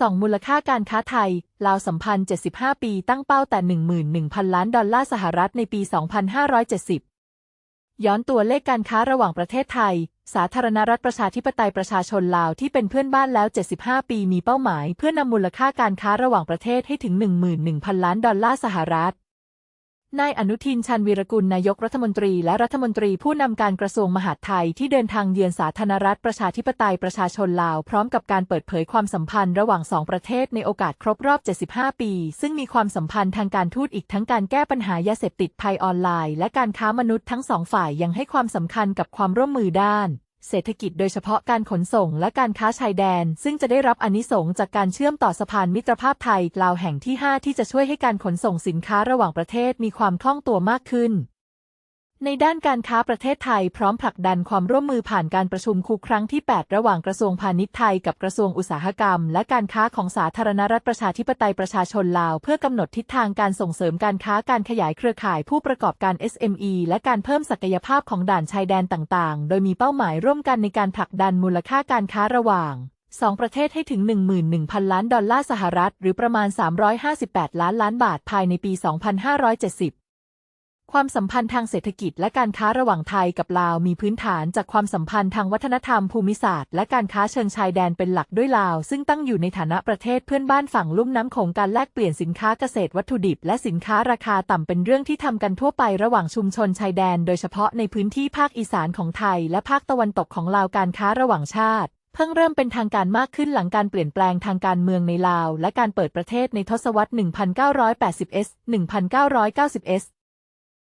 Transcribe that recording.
สองมูลค่าการค้าไทย ลาวสัมพันธ์ 75 ปี ตั้งเป้าแต่ 11,000 ล้านดอลลาร์สหรัฐในปี 2570 ย้อนตัวเลขการค้าระหว่างประเทศไทย สาธารณรัฐประชาธิปไตยประชาชนลาวที่เป็นเพื่อนบ้านแล้ว 75 ปีมีเป้าหมาย เพื่อนำมูลค่าการค้าระหว่างประเทศให้ถึง 11,000 ล้านดอลลาร์สหรัฐ นายอนุทินชันวีรกุลนายกรัฐมนตรีและรัฐมนตรีผู้นำการกระทรวงมหาดไทยที่เดินทางเยือนสาธารณรัฐประชาธิปไตยประชาชนลาว พร้อมกับการเปิดเผยความสัมพันธ์ระหว่างสองประเทศในโอกาสครบรอบ 75 ปี ซึ่งมีความสัมพันธ์ทางการทูตอีกทั้งการแก้ปัญหายาเสพติดภัยออนไลน์ และการค้ามนุษย์ทั้งสองฝ่ายยังให้ความสำคัญกับความร่วมมือด้าน เศรษฐกิจโดยเฉพาะการขนส่งและการค้าชายแดน ซึ่งจะได้รับอนิสงส์จากการเชื่อมต่อสะพานมิตรภาพไทยลาวแห่งที่ 5 ที่จะช่วยให้การขนส่งสินค้าระหว่างประเทศมีความคล่องตัวมากขึ้น ในด้านการค้าประเทศไทยพร้อมผลักดันความร่วมมือผ่านการประชุมคูครั้งที่ 8 ระหว่างกระทรวงพาณิชย์ไทยกับกระทรวงอุตสาหกรรม และการค้าของสาธารณรัฐประชาธิปไตยประชาชนลาว เพื่อกำหนดทิศทางการส่งเสริมการค้าการขยายเครือข่ายผู้ประกอบการ SME และการเพิ่มศักยภาพของด่านชายแดนต่างๆ โดยมีเป้าหมายร่วมกันในการผลักดันมูลค่าการค้าระหว่างสองประเทศให้ถึง 11,000 ล้านดอลลาร์สหรัฐ หรือประมาณ 358 ล้านล้านบาทภายในปี 2570 ความสัมพันธ์ทางเศรษฐกิจและการค้าระหว่างไทยกับลาวมีพื้นฐานจากความสัมพันธ์ทางวัฒนธรรมภูมิศาสตร์และการค้าเชิงชายแดนเป็นหลักด้วยลาว ซึ่งตั้งอยู่ในฐานะประเทศเพื่อนบ้านฝั่งลุ่มน้ำโขงการแลกเปลี่ยนสินค้าเกษตรวัตถุดิบ และสินค้าราคาต่ำเป็นเรื่องที่ทำกันทั่วไประหว่างชุมชนชายแดน โดยเฉพาะในพื้นที่ภาคอีสานของไทย และภาคตะวันตกของลาวการค้าระหว่างชาติเพิ่งเริ่มเป็นทางการมากขึ้นหลังการเปลี่ยนแปลงทางการเมืองในลาว และการเปิดประเทศในทศวรรษ 1980s 1990s